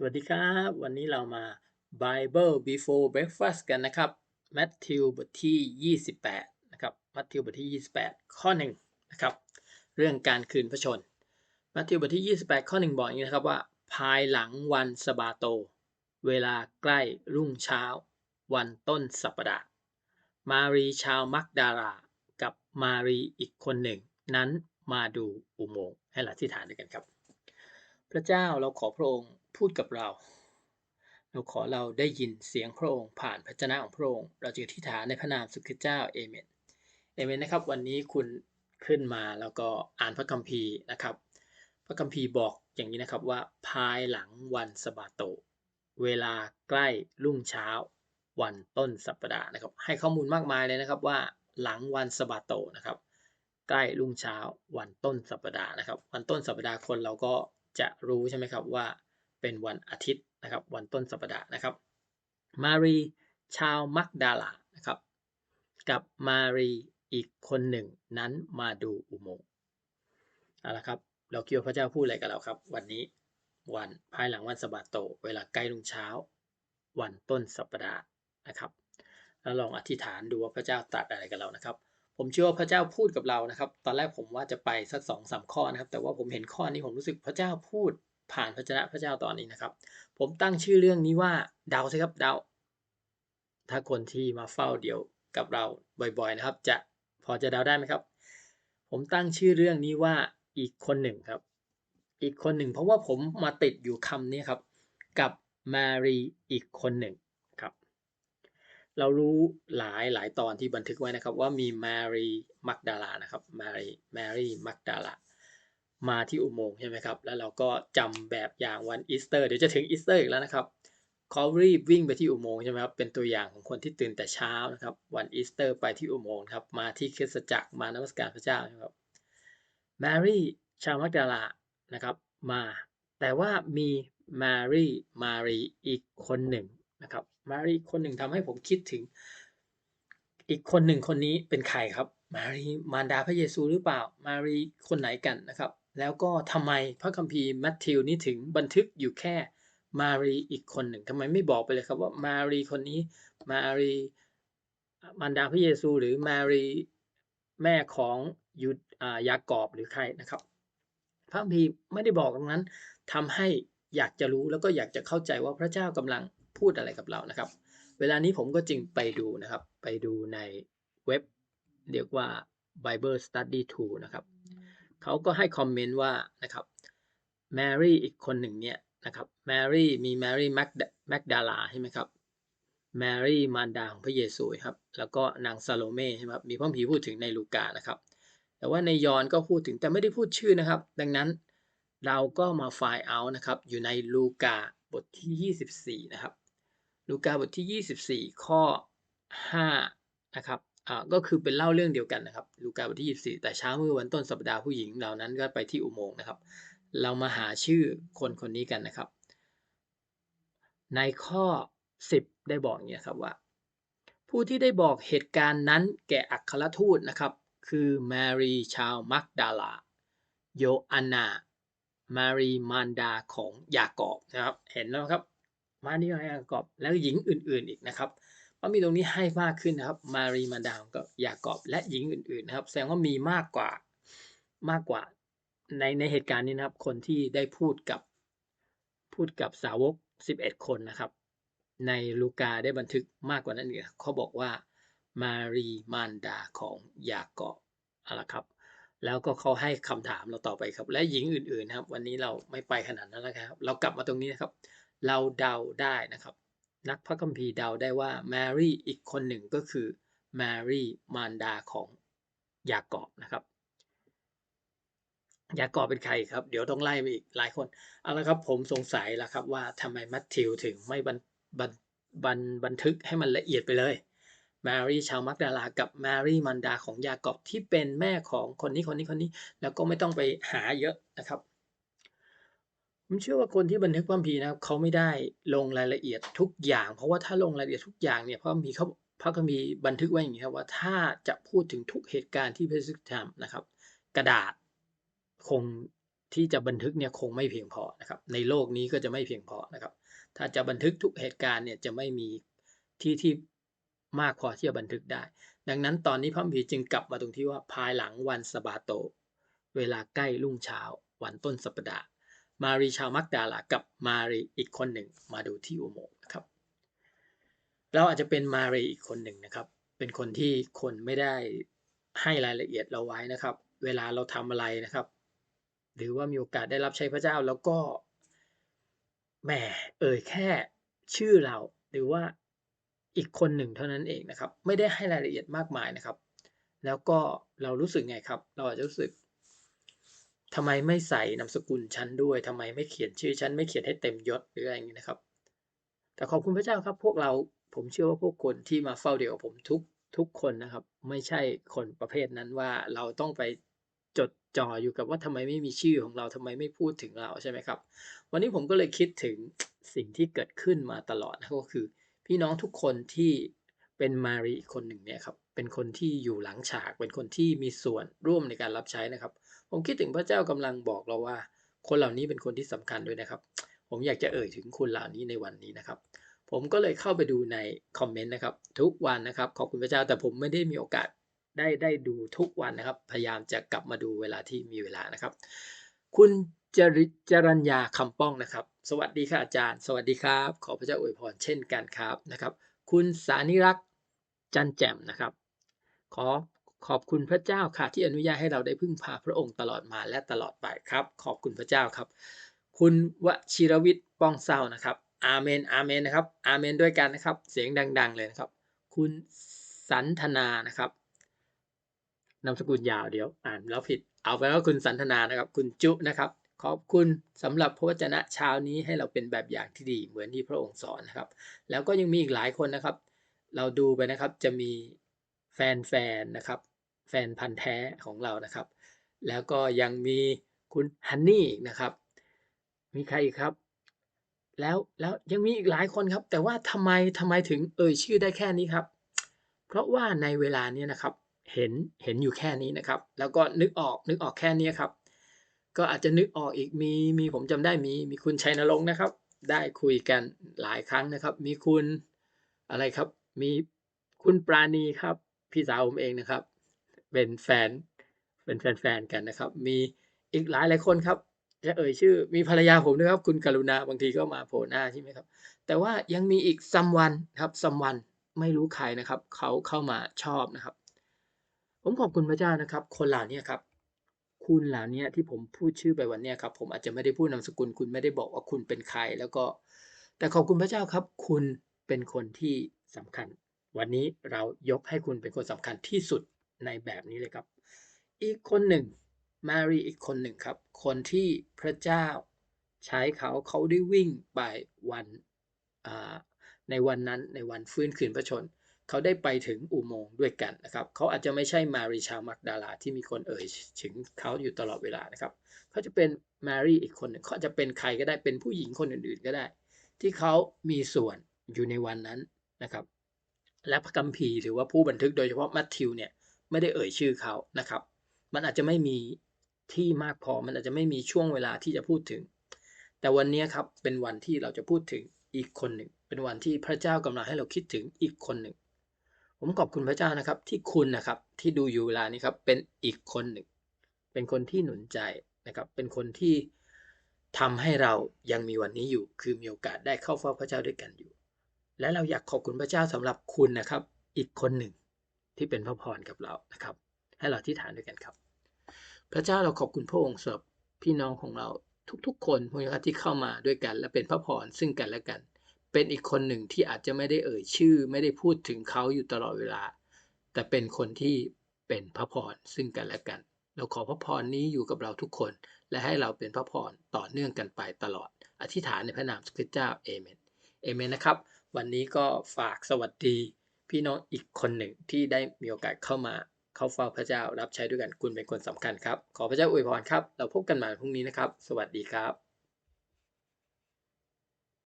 สวัสดีครับ วันนี้เรามา Bible before breakfast กันนะครับแมทธิวบทที่ 28 นะครับแมทธิวบทที่ 28 ข้อ1นะครับ เรื่องการคืนพระชนแมทธิวบทที่ 28 ข้อ 1 บอกอย่างนี้นะครับว่า ภายหลังวันสบาโต เวลาใกล้รุ่งเช้า วันต้นสัปดาห์ มารีชาวมักดารา กับมารีอีกคนหนึ่ง นั้นมาดูอุโมงค์ให้เราที่ฐานด้วยกันครับ พระเจ้าเราขอพระองค์ พูดกับเรา เราขอเราได้ยินเสียงพระองค์ผ่านพระเจ้าของพระองค์ เราจะอธิษฐานในพระนามสุขเจ้าเอเมนเอเมนนะครับ วันนี้คุณขึ้นมาแล้วก็อ่านพระคัมภีร์นะครับ พระคัมภีร์บอกอย่างนี้นะครับว่าภายหลังวันสบาโต เวลาใกล้รุ่งเช้า วันต้นสัปดาห์นะครับ ให้ข้อมูลมากมายเลยนะครับว่าหลังวันสบาโตนะครับ ใกล้รุ่งเช้าวันต้นสัปดาห์นะครับ วันต้นสัปดาห์คนเราก็จะรู้ใช่ไหมครับว่า เป็นวันอาทิตย์นะครับ วันต้นสัปดาห์นะครับ มารีชาวมักดาลานะครับ กับมารีอีกคนหนึ่งนั้นมาดูอุโมงค์เอาละครับ เราคิดว่าพระเจ้าพูดอะไรกับเราครับ วันนี้วันภายหลังวันสบาโต เวลาใกล้รุ่งเช้า วันต้นสัปดาห์นะครับแล้วลองอธิษฐานดูว่าพระเจ้าตรัสอะไรกับเรานะครับ ผมเชื่อว่าพระเจ้าพูดกับเรานะครับ ตอนแรกผมว่าจะไปสักสองสามข้อนะครับ แต่ว่าผมเห็นข้อนี้ผมรู้สึกพระเจ้าพูด ผ่านพระเจ้าพระเจ้าตอนนี้นะครับ ผมตั้งชื่อเรื่องนี้ว่าเดาสิครับเดาถ้าคนที่มาเฝ้าเดียวกับเราบ่อยๆนะครับ จะพอจะเดาได้ไหมครับ ผมตั้งชื่อเรื่องนี้ว่าอีกคนหนึ่งครับ อีกคนหนึ่ง เพราะว่าผมมาติดอยู่คำนี้ครับ กับมารีอีกคนหนึ่งครับ เรารู้หลายหลายตอนที่บันทึกไว้นะครับ ว่ามีมารีมักดาลานะครับมารีมารีมักดาลา มาที่อุโมงค์ใช่ไหมครับ แล้วเราก็จำแบบอย่างวันอีสเตอร์เดี๋ยวจะถึงอีสเตอร์อีกแล้วนะครับเขารีบวิ่งไปที่อุโมงค์ใช่ไหมครับ เป็นตัวอย่างของคนที่ตื่นแต่เช้านะครับ วันอีสเตอร์ไปที่อุโมงค์ครับ มาที่คริสตจักรมานมัสการพระเจ้านะครับ แมรี่ชาวมักดาลานะครับ มา แต่ว่ามีแมรี่มารีอีกคนหนึ่งนะครับ มารีคนหนึ่งทำให้ผมคิดถึง อีกคนหนึ่งคนนี้เป็นใครครับ มารีมารดาพระเยซูหรือเปล่า มารีคนไหนกันนะครับ แล้วก็ทำไมพระคัมภีร์มัทธิวนี้ถึงบันทึกอยู่แค่มารีอีกคนหนึ่งทำไมไม่บอกไปเลยครับว่ามารีคนนี้ มารีมารดาพระเยซูหรือมารีแม่ของยูยากอบหรือใครนะครับ พระคัมภีร์ไม่ได้บอกตรงนั้นทำให้อยากจะรู้แล้วก็อยากจะเข้าใจว่าพระเจ้ากำลังพูดอะไรกับเรานะครับ เวลานี้ผมก็จึงไปดูนะครับ ไปดูในเว็บ เรียกว่า Bible Study Tool นะครับเขาก็ให้คอมเมนต์ว่านะครับแมรี่อีกคนหนึ่งเนี่ยนะครับแมรี่มีแมรี่แมกดาลาใช่ไหมครับแมรี่มารดาของพระเยซูครับ แล้วก็นางซาโลเม่ใช่ไหมครับมีพระผีพูดถึงในลูกานะครับ แต่ว่าในยอนก็พูดถึงแต่ไม่ได้พูดชื่อนะครับ ดังนั้นเราก็มาไฟล์เอานะครับ อยู่ในลูกาบทที่ 24 นะครับ ลูกาบทที่ 24 ข้อ5นะครับ อ่าก็คือเป็นเล่าเรื่องเดียวกันนะครับลูกาบทที่ 24 แต่เช้ามือวันต้นสัปดาห์ผู้หญิงเหล่านั้นก็ไปที่อุโมงค์นะครับ เรามาหาชื่อคนคนนี้กันนะครับ ในข้อ 10 ได้บอกอย่างนี้ครับว่า ผู้ที่ได้บอกเหตุการณ์นั้นแก่อัครทูตนะครับ คือแมรีชาวมักดาลาโยอันนามารีมารดาของยากอบนะครับ เห็นแล้วครับ มารียากอบแล้วหญิงอื่นๆอีกนะครับ พระมีตรงนี้ให้มากขึ้นนะครับ มารีมาดามกับยากอบและหญิงอื่นๆนะครับ แสดงว่ามีมากกว่ามากกว่าในในเหตุการณ์นี้นะครับ คนที่ได้พูดกับพูดกับสาวก 11 คนนะครับ ในลูกาได้บันทึกมากกว่านั้นอีกเขาบอกว่ามารีมานดาของยากอบอะไรครับ แล้วก็เขาให้คำถามเราต่อไปครับ และหญิงอื่นๆนะครับ วันนี้เราไม่ไปขนาดนั้นแล้วครับ เรากลับมาตรงนี้นะครับ เราเดาได้นะครับ นักพระคัมภีร์เดาได้ว่าแมรี่อีกคนหนึ่งก็คือแมรี่มารดาของยากอบนะครับ ยากอบเป็นใครครับ เดี๋ยวต้องไล่ไปอีกหลายคนเอาละครับผมสงสัยแล้วครับว่าทำไมมัทธิวถึงไม่บันบันบันบันทึกให้มันละเอียดไปเลยแมรี่ชาวมักดาลากับแมรี่มารดาของยากอบที่เป็นแม่ของคนนี้คนนี้คนนี้ แล้วก็ไม่ต้องไปหาเยอะนะครับ ผมเชื่อว่าคนที่บันทึกพระคัมภีร์นะครับเขาไม่ได้ลงรายละเอียดทุกอย่าง เพราะว่าถ้าลงรายละเอียดทุกอย่างเนี่ยพระคัมภีร์เขาพระคัมภีร์บันทึกไว้อย่างนี้ครับว่าถ้าจะพูดถึงทุกเหตุการณ์ที่พระเยซูทำนะครับ กระดาษคงที่จะบันทึกเนี่ยคงไม่เพียงพอนะครับในโลกนี้ก็จะไม่เพียงพอนะครับ ถ้าจะบันทึกทุกเหตุการณ์เนี่ยจะไม่มีที่ที่มากพอที่จะบันทึกได้ ดังนั้นตอนนี้พระคัมภีร์จึงกลับมาตรงที่ว่าภายหลังวันสบาโต เวลาใกล้รุ่งเช้าวันต้นสัปดาห์ มารีชาวมักดาลากับมารีอีกคนหนึ่งมาดูที่อุโมงค์นะครับ เราอาจจะเป็นมารีอีกคนหนึ่งนะครับ เป็นคนที่คนไม่ได้ให้รายละเอียดเราไว้นะครับ เวลาเราทำอะไรนะครับ หรือว่ามีโอกาสได้รับใช้พระเจ้าแล้วก็แหมเอ่ยแค่ชื่อเราหรือว่าอีกคนหนึ่งเท่านั้นเองนะครับ ไม่ได้ให้รายละเอียดมากมายนะครับ แล้วก็เรารู้สึกไงครับ เราอาจจะรู้สึก ทำไมไม่ใส่นามสกุลฉันด้วยทำไมไม่เขียนชื่อฉันไม่เขียนให้เต็มยศหรืออะไรอย่างนี้นะครับ แต่ขอบคุณพระเจ้าครับ พวกเราผมเชื่อว่าพวกคนที่มาเฝ้าเดียวกับผมทุกทุกคนนะครับ ไม่ใช่คนประเภทนั้นว่าเราต้องไปจดจ่ออยู่กับว่าทำไมไม่มีชื่อของเราทำไมไม่พูดถึงเราใช่ไหมครับ วันนี้ผมก็เลยคิดถึงสิ่งที่เกิดขึ้นมาตลอดนะก็คือ พี่น้องทุกคนที่ เป็นมารีอีกคนหนึ่งเนี่ยครับเป็นคนที่อยู่หลังฉาก เป็นคนที่มีส่วนร่วมในการรับใช้นะครับ ผมคิดถึงพระเจ้ากำลังบอกเราว่า คนเหล่านี้เป็นคนที่สำคัญด้วยนะครับ ผมอยากจะเอ่ยถึงคุณเหล่านี้ในวันนี้นะครับ ผมก็เลยเข้าไปดูในคอมเมนต์นะครับทุกวันนะครับขอบคุณพระเจ้าแต่ผมไม่ได้มีโอกาสได้ได้ดูทุกวันนะครับ พยายามจะกลับมาดูเวลาที่มีเวลานะครับ คุณจริจรัญญาคำป้องนะครับ สวัสดีค่ะอาจารย์ สวัสดีครับ ขอพระเจ้าอวยพรเช่นกันครับนะครับ คุณสานิรักษ จันแจ่มนะครับ ขอขอบคุณพระเจ้าค่ะที่อนุญาตให้เราได้พึ่งพาพระองค์ตลอดมาและตลอดไปครับ ขอบคุณพระเจ้าครับ คุณวชิรวิทย์ป้องเศร้านะครับ อาเมน อาเมนนะครับ อาเมนด้วยกันนะครับ เสียงดัง ๆ เลยนะครับ คุณสันทนานะครับนามสกุลยาวเดี๋ยวอ่านแล้วผิด เอาไปว่าคุณสันทนานะครับ คุณจุนะครับ ขอบคุณสำหรับพระวจนะเช้านี้ให้เราเป็นแบบอย่างที่ดีเหมือนที่พระองค์สอนนะครับ แล้วก็ยังมีอีกหลายคนนะครับ เราดูไปนะครับจะมีแฟนๆนะครับ แฟนพันธ์แท้ของเรานะครับ แล้วก็ยังมีคุณฮันนี่อีกนะครับ มีใครอีกครับ แล้วแล้วยังมีอีกหลายคนครับ แต่ว่าทำไมทำไมถึงเอ่ยชื่อได้แค่นี้ครับ เพราะว่าในเวลานี้นะครับเห็นเห็นอยู่แค่นี้นะครับ แล้วก็นึกออกนึกออกแค่นี้ครับ ก็อาจจะนึกออกอีกมีมีผมจำได้มีมีคุณชัยนรงค์นะครับ ได้คุยกันหลายครั้งนะครับ มีคุณอะไรครับ มีคุณปราณีครับ พี่สาวผมเองนะครับ เป็นแฟน เป็นแฟนๆกันนะครับ มีอีกหลายหลายคนครับ จะเอ่ยชื่อ มีภรรยาผมด้วยครับ คุณกรุณาบางทีก็มาโผล่หน้าใช่ไหมครับ แต่ว่ายังมีอีกซัมวันครับซัมวันไม่รู้ใครนะครับ เขาเข้ามาชอบนะครับ ผมขอบคุณพระเจ้านะครับ คนเหล่านี้ครับคุณเหล่านี้ที่ผมพูดชื่อไปวันเนี้ยครับ ผมอาจจะไม่ได้พูดนามสกุล คุณไม่ได้บอกว่าคุณเป็นใคร แล้วก็ แต่ขอบคุณพระเจ้าครับ คุณเป็นคนที่ สำคัญ วันนี้เรายกให้คุณเป็นคนสำคัญที่สุดในแบบนี้เลยครับ อีกคนหนึ่ง มารีอีกคนหนึ่งครับ คนที่พระเจ้าใช้เขาเขาได้วิ่งไปวันในวันนั้นในวันฟื้นคืนพระชน เขาได้ไปถึงอุโมงค์ด้วยกันนะครับ เขาอาจจะไม่ใช่มารีชาวมักดาลาที่มีคนเอ่ยถึงเขาอยู่ตลอดเวลานะครับ เขาจะเป็นมารีอีกคนหนึ่งเขาจะเป็นใครก็ได้เป็นผู้หญิงคนอื่นๆก็ได้ ที่เขามีส่วนอยู่ในวันนั้น นะครับ และพระคัมภีหรือว่าผู้บันทึกโดยเฉพาะมัทธิวเนี่ยไม่ได้เอ่ยชื่อเขานะครับ มันอาจจะไม่มีที่มากพอมันอาจจะไม่มีช่วงเวลาที่จะพูดถึง แต่วันนี้ครับเป็นวันที่เราจะพูดถึงอีกคนหนึ่ง เป็นวันที่พระเจ้ากำลังให้เราคิดถึงอีกคนหนึ่ง ผมขอบคุณพระเจ้านะครับที่คุณนะครับที่ดูอยู่เวลานี้ครับเป็นอีกคนหนึ่ง เป็นคนที่หนุนใจนะครับ เป็นคนที่ทำให้เรายังมีวันนี้อยู่ คือมีโอกาสได้เข้าเฝ้าพระเจ้าด้วยกันอยู่ และเราอยากขอบคุณพระเจ้าสำหรับคุณนะครับ อีกคนหนึ่งที่เป็นพระพรกับเรานะครับ ให้เราที่ฐานด้วยกันครับ พระเจ้าเราขอบคุณพระองค์สำหรับพี่น้องของเราทุกๆ คนพวกนี้ที่เข้ามาด้วยกัน และเป็นพระพรซึ่งกันและกัน เป็นอีกคนหนึ่งที่อาจจะไม่ได้เอ่ยชื่อ ไม่ได้พูดถึงเขาอยู่ตลอดเวลา แต่เป็นคนที่เป็นพระพรซึ่งกันและกัน เราขอพระพรนี้อยู่กับเราทุกคน และให้เราเป็นพระพรต่อเนื่องกันไปตลอด อธิษฐานในพระนามพระเจ้าเอเมน เอเมนนะครับ วันนี้ก็ฝากสวัสดี พี่น้องอีกคนหนึ่งที่ได้มีโอกาสเข้ามาเข้าเฝ้าพระเจ้ารับใช้ด้วยกันคุณเป็นคนสำคัญครับ ขอพระเจ้าอวยพรครับ เราพบกันใหม่พรุ่งนี้นะครับ สวัสดีครับ